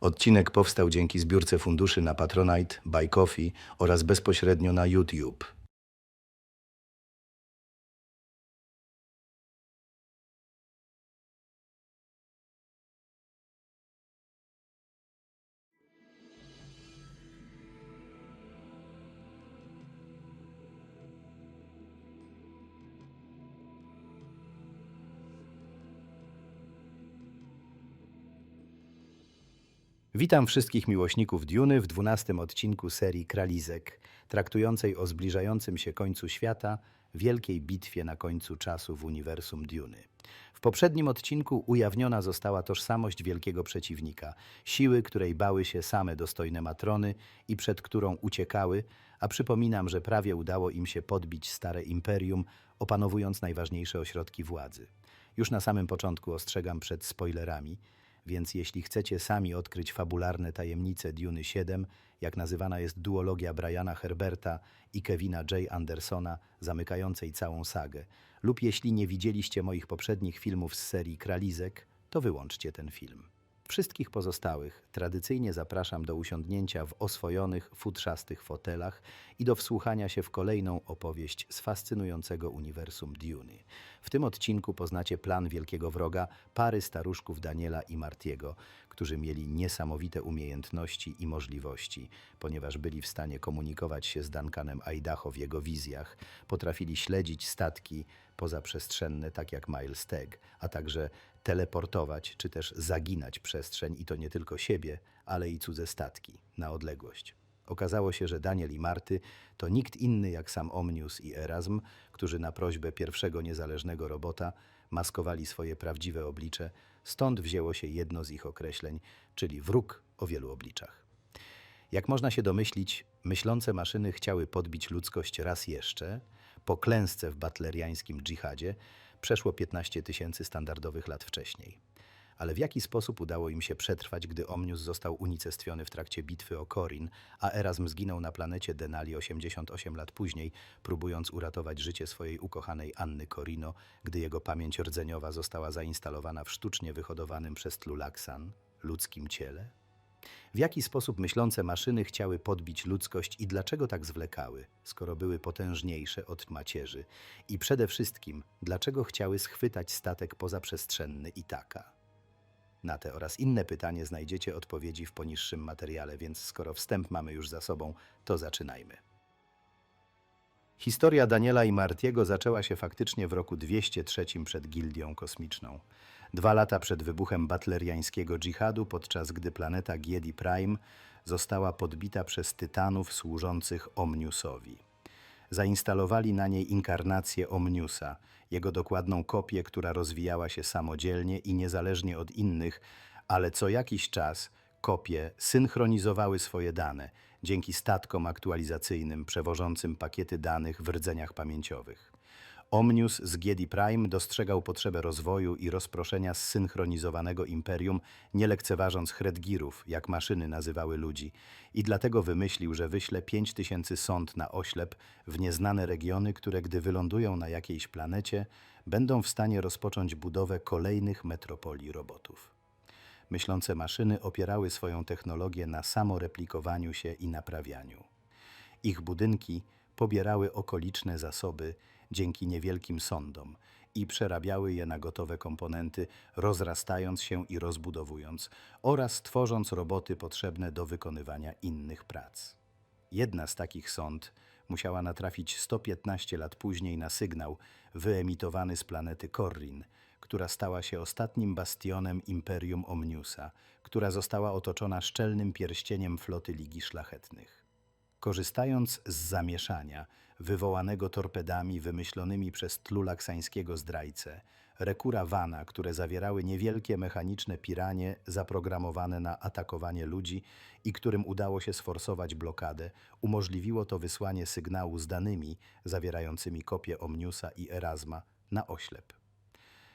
Odcinek powstał dzięki zbiórce funduszy na Patronite, Buy Coffee oraz bezpośrednio na YouTube. Witam wszystkich miłośników Duny w dwunastym odcinku serii Kralizek, traktującej o zbliżającym się końcu świata, wielkiej bitwie na końcu czasu w uniwersum Duny. W poprzednim odcinku ujawniona została tożsamość wielkiego przeciwnika, siły, której bały się same dostojne matrony i przed którą uciekały, a przypominam, że prawie udało im się podbić stare imperium, opanowując najważniejsze ośrodki władzy. Już na samym początku ostrzegam przed spoilerami, więc jeśli chcecie sami odkryć fabularne tajemnice Duny 7, jak nazywana jest duologia Briana Herberta i Kevina J. Andersona, zamykającej całą sagę, lub jeśli nie widzieliście moich poprzednich filmów z serii Kralizek, to wyłączcie ten film. Wszystkich pozostałych tradycyjnie zapraszam do usiądnięcia w oswojonych, futrzastych fotelach i do wsłuchania się w kolejną opowieść z fascynującego uniwersum Duny. W tym odcinku poznacie plan wielkiego wroga pary staruszków Daniela i Martiego, którzy mieli niesamowite umiejętności i możliwości, ponieważ byli w stanie komunikować się z Duncanem Idaho w jego wizjach, potrafili śledzić statki pozaprzestrzenne, tak jak Miles Teg, a także teleportować czy też zaginać przestrzeń i to nie tylko siebie, ale i cudze statki na odległość. Okazało się, że Daniel i Marty to nikt inny jak sam Omnius i Erasm, którzy na prośbę pierwszego niezależnego robota maskowali swoje prawdziwe oblicze, stąd wzięło się jedno z ich określeń, czyli wróg o wielu obliczach. Jak można się domyślić, myślące maszyny chciały podbić ludzkość raz jeszcze. Po klęsce w batleriańskim dżihadzie przeszło 15 tysięcy standardowych lat wcześniej. Ale w jaki sposób udało im się przetrwać, gdy Omnius został unicestwiony w trakcie bitwy o Korin, a Erasm zginął na planecie Denali 88 lat później, próbując uratować życie swojej ukochanej Anny Corino, gdy jego pamięć rdzeniowa została zainstalowana w sztucznie wyhodowanym przez Tlulaxan ludzkim ciele? W jaki sposób myślące maszyny chciały podbić ludzkość i dlaczego tak zwlekały, skoro były potężniejsze od macierzy? I przede wszystkim, dlaczego chciały schwytać statek pozaprzestrzenny Itaka? Na te oraz inne pytanie znajdziecie odpowiedzi w poniższym materiale, więc skoro wstęp mamy już za sobą, to zaczynajmy. Historia Daniela i Martiego zaczęła się faktycznie w roku 203 przed Gildią Kosmiczną. Dwa lata przed wybuchem batleriańskiego dżihadu, podczas gdy planeta Giedi Prime została podbita przez tytanów służących Omniusowi. Zainstalowali na niej inkarnację Omniusa, jego dokładną kopię, która rozwijała się samodzielnie i niezależnie od innych, ale co jakiś czas kopie synchronizowały swoje dane dzięki statkom aktualizacyjnym przewożącym pakiety danych w rdzeniach pamięciowych. Omnius z Giedi Prime dostrzegał potrzebę rozwoju i rozproszenia zsynchronizowanego imperium, nie lekceważąc Hredgirów, jak maszyny nazywały ludzi, i dlatego wymyślił, że wyśle 5000 sond na oślep w nieznane regiony, które gdy wylądują na jakiejś planecie, będą w stanie rozpocząć budowę kolejnych metropolii robotów. Myślące maszyny opierały swoją technologię na samoreplikowaniu się i naprawianiu. Ich budynki pobierały okoliczne zasoby dzięki niewielkim sądom i przerabiały je na gotowe komponenty, rozrastając się i rozbudowując oraz tworząc roboty potrzebne do wykonywania innych prac. Jedna z takich sond musiała natrafić 115 lat później na sygnał wyemitowany z planety Korrin, która stała się ostatnim bastionem Imperium Omniusa, która została otoczona szczelnym pierścieniem floty Ligi Szlachetnych. Korzystając z zamieszania wywołanego torpedami wymyślonymi przez tlulaksańskiego zdrajcę, rekura Wana, które zawierały niewielkie mechaniczne piranie zaprogramowane na atakowanie ludzi i którym udało się sforsować blokadę, umożliwiło to wysłanie sygnału z danymi zawierającymi kopię Omniusa i Erasma na oślep.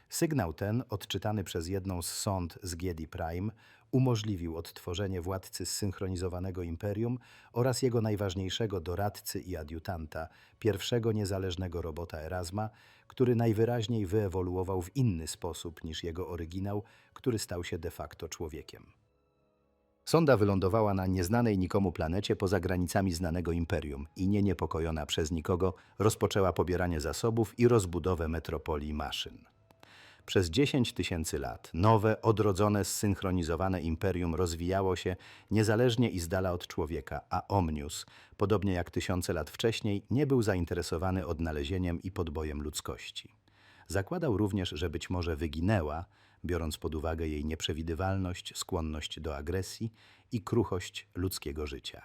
Sygnał ten, odczytany przez jedną z sąd z Giedi Prime, umożliwił odtworzenie władcy zsynchronizowanego imperium oraz jego najważniejszego doradcy i adiutanta, pierwszego niezależnego robota Erasma, który najwyraźniej wyewoluował w inny sposób niż jego oryginał, który stał się de facto człowiekiem. Sonda wylądowała na nieznanej nikomu planecie poza granicami znanego imperium i nie niepokojona przez nikogo rozpoczęła pobieranie zasobów i rozbudowę metropolii maszyn. Przez 10 tysięcy lat nowe, odrodzone, zsynchronizowane imperium rozwijało się niezależnie i z dala od człowieka, a Omnius, podobnie jak tysiące lat wcześniej, nie był zainteresowany odnalezieniem i podbojem ludzkości. Zakładał również, że być może wyginęła, biorąc pod uwagę jej nieprzewidywalność, skłonność do agresji i kruchość ludzkiego życia.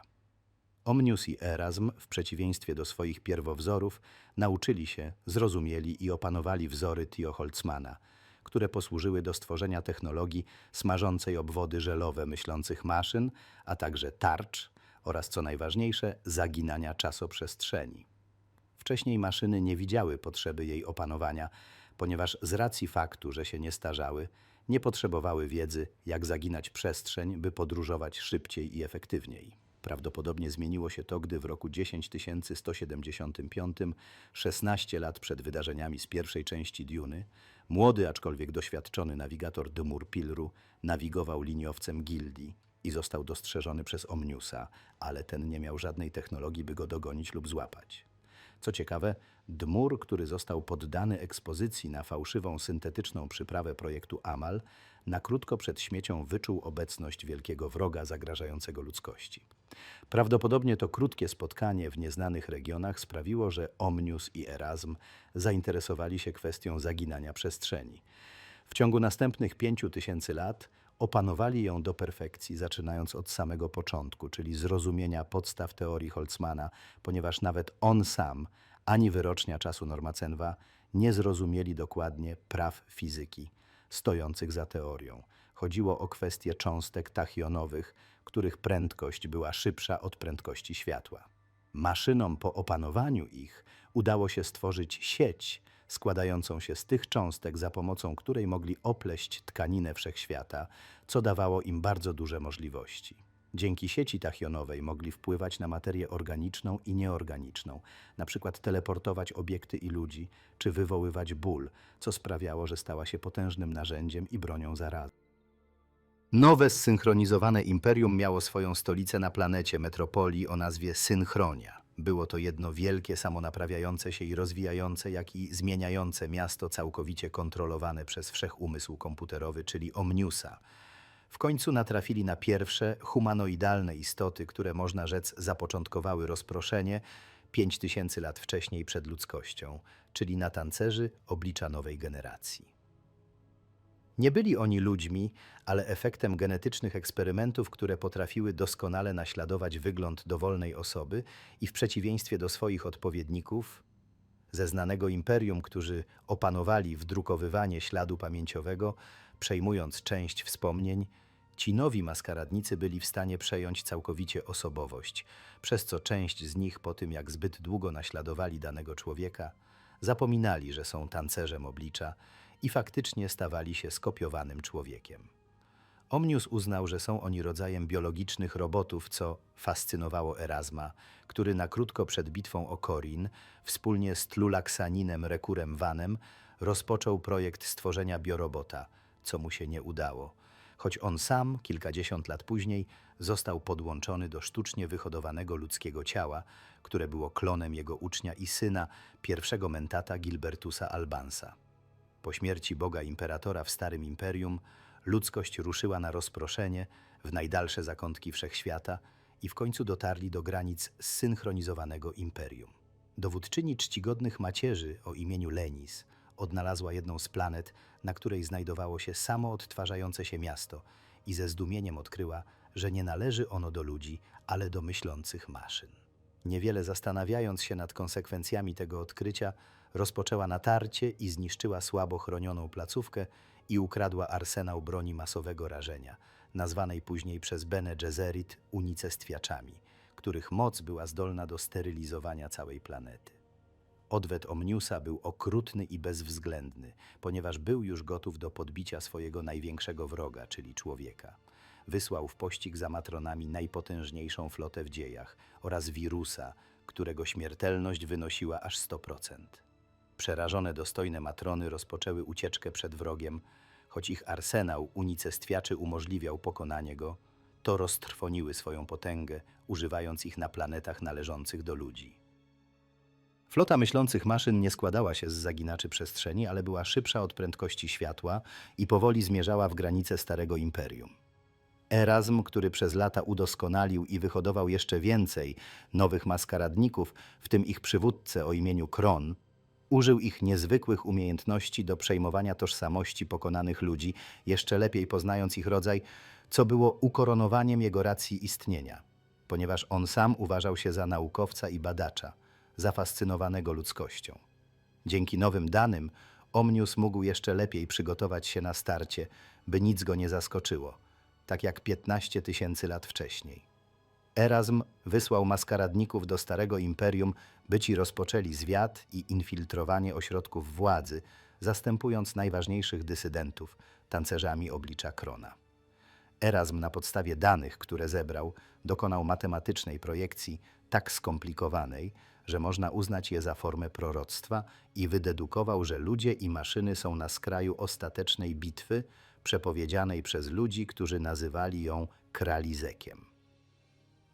Omnius i Erasm, w przeciwieństwie do swoich pierwowzorów, nauczyli się, zrozumieli i opanowali wzory Tio Holzmana, które posłużyły do stworzenia technologii smażącej obwody żelowe myślących maszyn, a także tarcz oraz, co najważniejsze, zaginania czasoprzestrzeni. Wcześniej maszyny nie widziały potrzeby jej opanowania, ponieważ z racji faktu, że się nie starzały, nie potrzebowały wiedzy, jak zaginać przestrzeń, by podróżować szybciej i efektywniej. Prawdopodobnie zmieniło się to, gdy w roku 10175, 16 lat przed wydarzeniami z pierwszej części Duny, młody, aczkolwiek doświadczony nawigator Dmur Pilru nawigował liniowcem gildii i został dostrzeżony przez Omniusa, ale ten nie miał żadnej technologii, by go dogonić lub złapać. Co ciekawe, Dmur, który został poddany ekspozycji na fałszywą syntetyczną przyprawę projektu Amal, na krótko przed śmiecią wyczuł obecność wielkiego wroga zagrażającego ludzkości. Prawdopodobnie to krótkie spotkanie w nieznanych regionach sprawiło, że Omnius i Erasm zainteresowali się kwestią zaginania przestrzeni. W ciągu następnych pięciu tysięcy lat opanowali ją do perfekcji, zaczynając od samego początku, czyli zrozumienia podstaw teorii Holzmana, ponieważ nawet on sam, ani wyrocznia czasu Normacenwa, nie zrozumieli dokładnie praw fizyki stojących za teorią. Chodziło o kwestie cząstek tachionowych, których prędkość była szybsza od prędkości światła. Maszynom po opanowaniu ich udało się stworzyć sieć składającą się z tych cząstek, za pomocą której mogli opleść tkaninę wszechświata, co dawało im bardzo duże możliwości. Dzięki sieci tachionowej mogli wpływać na materię organiczną i nieorganiczną, na przykład teleportować obiekty i ludzi, czy wywoływać ból, co sprawiało, że stała się potężnym narzędziem i bronią zarazy. Nowe zsynchronizowane imperium miało swoją stolicę na planecie metropolii o nazwie Synchronia. Było to jedno wielkie, samonaprawiające się i rozwijające, jak i zmieniające miasto całkowicie kontrolowane przez wszechumysł komputerowy, czyli Omniusa. W końcu natrafili na pierwsze humanoidalne istoty, które można rzec zapoczątkowały rozproszenie 5000 lat wcześniej przed ludzkością, czyli na tancerzy oblicza nowej generacji. Nie byli oni ludźmi, ale efektem genetycznych eksperymentów, które potrafiły doskonale naśladować wygląd dowolnej osoby i w przeciwieństwie do swoich odpowiedników ze znanego imperium, którzy opanowali wdrukowywanie śladu pamięciowego, przejmując część wspomnień, ci nowi maskaradnicy byli w stanie przejąć całkowicie osobowość, przez co część z nich po tym, jak zbyt długo naśladowali danego człowieka, zapominali, że są tancerzem oblicza i faktycznie stawali się skopiowanym człowiekiem. Omnius uznał, że są oni rodzajem biologicznych robotów, co fascynowało Erasma, który na krótko przed bitwą o Korin, wspólnie z Tlulaksaninem Rekurem Vanem, rozpoczął projekt stworzenia biorobota, co mu się nie udało, choć on sam, kilkadziesiąt lat później, został podłączony do sztucznie wyhodowanego ludzkiego ciała, które było klonem jego ucznia i syna, pierwszego mentata Gilbertusa Albansa. Po śmierci Boga Imperatora w Starym Imperium, ludzkość ruszyła na rozproszenie w najdalsze zakątki wszechświata i w końcu dotarli do granic zsynchronizowanego imperium. Dowódczyni czcigodnych macierzy o imieniu Lenis odnalazła jedną z planet, na której znajdowało się samo odtwarzające się miasto i ze zdumieniem odkryła, że nie należy ono do ludzi, ale do myślących maszyn. Niewiele zastanawiając się nad konsekwencjami tego odkrycia, rozpoczęła natarcie i zniszczyła słabo chronioną placówkę i ukradła arsenał broni masowego rażenia, nazwanej później przez Bene Gesserit unicestwiaczami, których moc była zdolna do sterylizowania całej planety. Odwet Omniusa był okrutny i bezwzględny, ponieważ był już gotów do podbicia swojego największego wroga, czyli człowieka. Wysłał w pościg za matronami najpotężniejszą flotę w dziejach oraz wirusa, którego śmiertelność wynosiła aż 100%. Przerażone dostojne matrony rozpoczęły ucieczkę przed wrogiem, choć ich arsenał unicestwiaczy umożliwiał pokonanie go, Oto roztrwoniły swoją potęgę, używając ich na planetach należących do ludzi. Flota myślących maszyn nie składała się z zaginaczy przestrzeni, ale była szybsza od prędkości światła i powoli zmierzała w granice Starego Imperium. Erasm, który przez lata udoskonalił i wyhodował jeszcze więcej nowych maskaradników, w tym ich przywódcę o imieniu Kron, użył ich niezwykłych umiejętności do przejmowania tożsamości pokonanych ludzi, jeszcze lepiej poznając ich rodzaj, co było ukoronowaniem jego racji istnienia, ponieważ on sam uważał się za naukowca i badacza, zafascynowanego ludzkością. Dzięki nowym danym Omnius mógł jeszcze lepiej przygotować się na starcie, by nic go nie zaskoczyło, tak jak 15 tysięcy lat wcześniej. Erasm wysłał maskaradników do Starego Imperium, by ci rozpoczęli zwiat i infiltrowanie ośrodków władzy, zastępując najważniejszych dysydentów tancerzami oblicza Krona. Erasm na podstawie danych, które zebrał, dokonał matematycznej projekcji tak skomplikowanej, że można uznać je za formę proroctwa i wydedukował, że ludzie i maszyny są na skraju ostatecznej bitwy, przepowiedzianej przez ludzi, którzy nazywali ją Kralizekiem.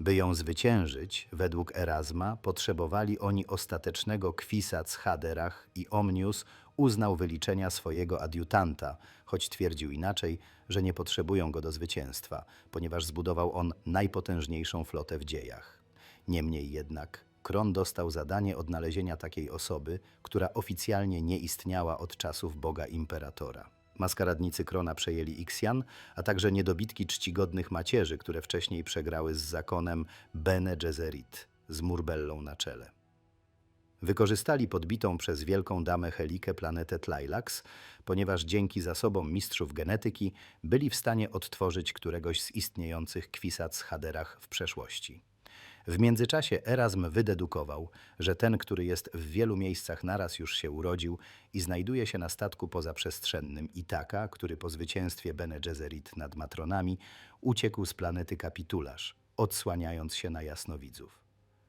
By ją zwyciężyć, według Erasma, potrzebowali oni ostatecznego kwisac Haderach i Omnius uznał wyliczenia swojego adiutanta, choć twierdził inaczej, że nie potrzebują go do zwycięstwa, ponieważ zbudował on najpotężniejszą flotę w dziejach. Niemniej jednak Kron dostał zadanie odnalezienia takiej osoby, która oficjalnie nie istniała od czasów Boga Imperatora. Maskaradnicy Krona przejęli Ixian, a także niedobitki czcigodnych macierzy, które wcześniej przegrały z zakonem Bene Gesserit z Murbellą na czele. Wykorzystali podbitą przez wielką damę Helikę planetę Tlilax, ponieważ dzięki zasobom mistrzów genetyki byli w stanie odtworzyć któregoś z istniejących kwisac haderach w przeszłości. W międzyczasie Erasm wydedukował, że ten, który jest w wielu miejscach naraz już się urodził i znajduje się na statku pozaprzestrzennym Itaka, który po zwycięstwie Bene Gesserit nad Matronami uciekł z planety Kapitularz, odsłaniając się na jasnowidzów.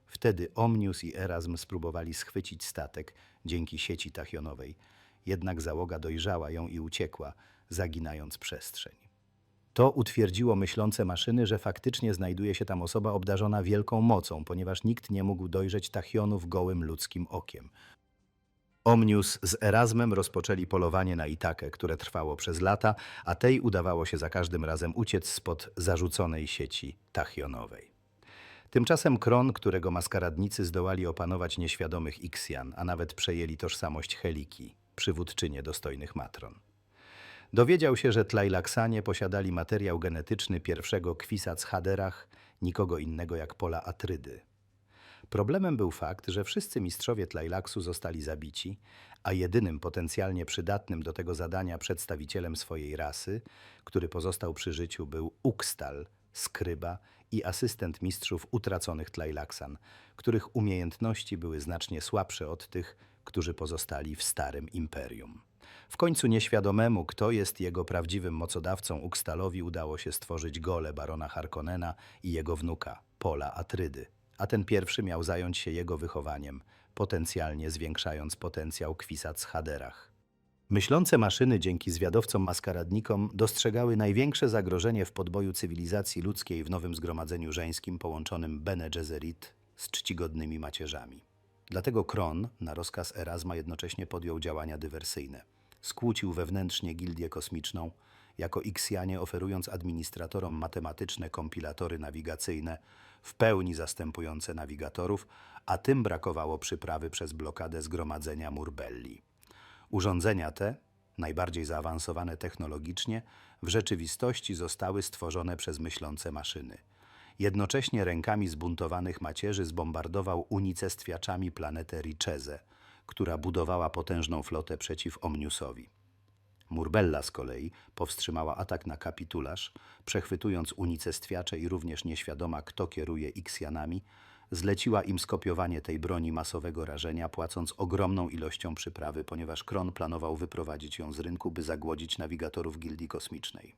Wtedy Omnius i Erasm spróbowali schwycić statek dzięki sieci tachionowej, jednak załoga dojrzała ją i uciekła, zaginając przestrzeń. To utwierdziło myślące maszyny, że faktycznie znajduje się tam osoba obdarzona wielką mocą, ponieważ nikt nie mógł dojrzeć tachionów gołym ludzkim okiem. Omnius z Erasmem rozpoczęli polowanie na Itakę, które trwało przez lata, a tej udawało się za każdym razem uciec spod zarzuconej sieci tachionowej. Tymczasem Kron, którego maskaradnicy zdołali opanować nieświadomych Ixian, a nawet przejęli tożsamość Heliki, przywódczynię dostojnych matron. Dowiedział się, że Tlailaksanie posiadali materiał genetyczny pierwszego kwisac Haderach, nikogo innego jak pola Atrydy. Problemem był fakt, że wszyscy mistrzowie Tlailaksu zostali zabici, a jedynym potencjalnie przydatnym do tego zadania przedstawicielem swojej rasy, który pozostał przy życiu, był Ukstal, skryba i asystent mistrzów utraconych Tlailaksan, których umiejętności były znacznie słabsze od tych, którzy pozostali w starym imperium. W końcu nieświadomemu, kto jest jego prawdziwym mocodawcą, Ukstalowi udało się stworzyć gole barona Harkonnena i jego wnuka, Pola Atrydy, a ten pierwszy miał zająć się jego wychowaniem, potencjalnie zwiększając potencjał kwisac Haderach. Myślące maszyny dzięki zwiadowcom maskaradnikom dostrzegały największe zagrożenie w podboju cywilizacji ludzkiej w nowym zgromadzeniu żeńskim połączonym Bene Gesserit z czcigodnymi macierzami. Dlatego Kron na rozkaz Erasma jednocześnie podjął działania dywersyjne. Skłócił wewnętrznie gildię kosmiczną, jako Ixianie oferując administratorom matematyczne kompilatory nawigacyjne, w pełni zastępujące nawigatorów, a tym brakowało przyprawy przez blokadę zgromadzenia Murbelli. Urządzenia te, najbardziej zaawansowane technologicznie, w rzeczywistości zostały stworzone przez myślące maszyny. Jednocześnie rękami zbuntowanych macierzy zbombardował unicestwiaczami planetę Richeze, która budowała potężną flotę przeciw Omniusowi. Murbella z kolei powstrzymała atak na kapitularz, przechwytując unicestwiacze i również nieświadoma, kto kieruje Iksjanami, zleciła im skopiowanie tej broni masowego rażenia, płacąc ogromną ilością przyprawy, ponieważ Kron planował wyprowadzić ją z rynku, by zagłodzić nawigatorów Gildii Kosmicznej.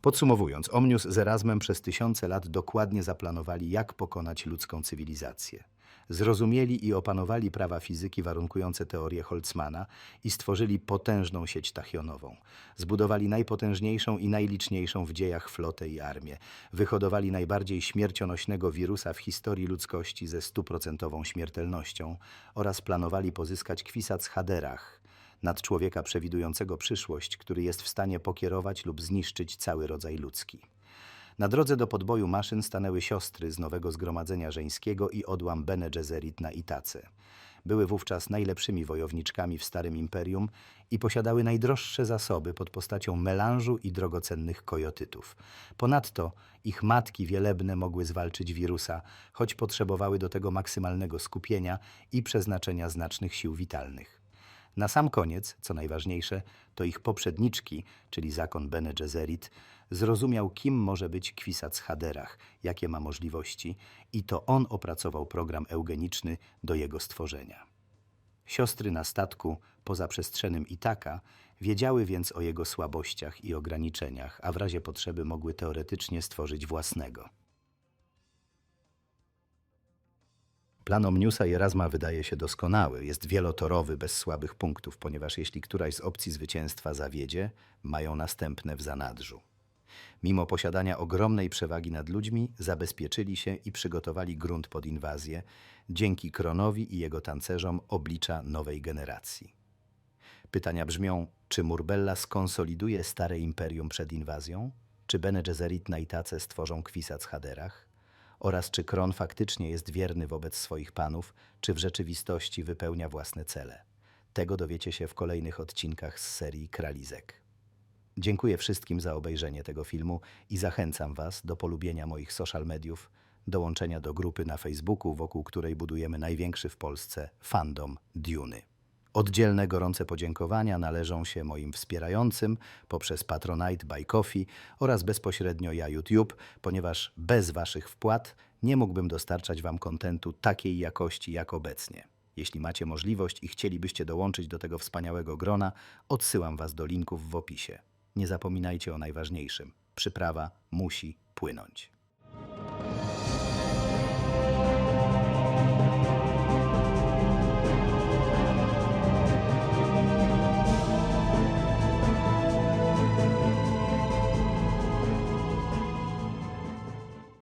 Podsumowując, Omnius z Erasmem przez tysiące lat dokładnie zaplanowali, jak pokonać ludzką cywilizację. Zrozumieli i opanowali prawa fizyki warunkujące teorię Holtzmana i stworzyli potężną sieć tachionową. Zbudowali najpotężniejszą i najliczniejszą w dziejach flotę i armię. Wyhodowali najbardziej śmiercionośnego wirusa w historii ludzkości ze stuprocentową śmiertelnością oraz planowali pozyskać kwisac Haderach, nad człowieka przewidującego przyszłość, który jest w stanie pokierować lub zniszczyć cały rodzaj ludzki. Na drodze do podboju maszyn stanęły siostry z nowego zgromadzenia żeńskiego i odłam Bene Gesserit na Itace. Były wówczas najlepszymi wojowniczkami w Starym Imperium i posiadały najdroższe zasoby pod postacią melanżu i drogocennych kojotytów. Ponadto ich matki wielebne mogły zwalczyć wirusa, choć potrzebowały do tego maksymalnego skupienia i przeznaczenia znacznych sił witalnych. Na sam koniec, co najważniejsze, to ich poprzedniczki, czyli zakon Bene Gesserit, zrozumiał, kim może być kwisac Haderach, jakie ma możliwości i to on opracował program eugeniczny do jego stworzenia. Siostry na statku pozaprzestrzennym Itaka wiedziały więc o jego słabościach i ograniczeniach, a w razie potrzeby mogły teoretycznie stworzyć własnego. Plan Omniusa i Erasma wydaje się doskonały. Jest wielotorowy, bez słabych punktów, ponieważ jeśli któraś z opcji zwycięstwa zawiedzie, mają następne w zanadrzu. Mimo posiadania ogromnej przewagi nad ludźmi, zabezpieczyli się i przygotowali grunt pod inwazję, dzięki Kronowi i jego tancerzom oblicza nowej generacji. Pytania brzmią, czy Murbella skonsoliduje stare imperium przed inwazją? Czy Bene Gesserit na Itace stworzą kwisac Haderach? Oraz czy Kron faktycznie jest wierny wobec swoich panów, czy w rzeczywistości wypełnia własne cele? Tego dowiecie się w kolejnych odcinkach z serii Kralizek. Dziękuję wszystkim za obejrzenie tego filmu i zachęcam Was do polubienia moich social mediów, dołączenia do grupy na Facebooku, wokół której budujemy największy w Polsce fandom Duny. Oddzielne gorące podziękowania należą się moim wspierającym poprzez Patronite by Coffee oraz bezpośrednio ja YouTube, ponieważ bez Waszych wpłat nie mógłbym dostarczać Wam kontentu takiej jakości jak obecnie. Jeśli macie możliwość i chcielibyście dołączyć do tego wspaniałego grona, odsyłam Was do linków w opisie. Nie zapominajcie o najważniejszym. Przyprawa musi płynąć.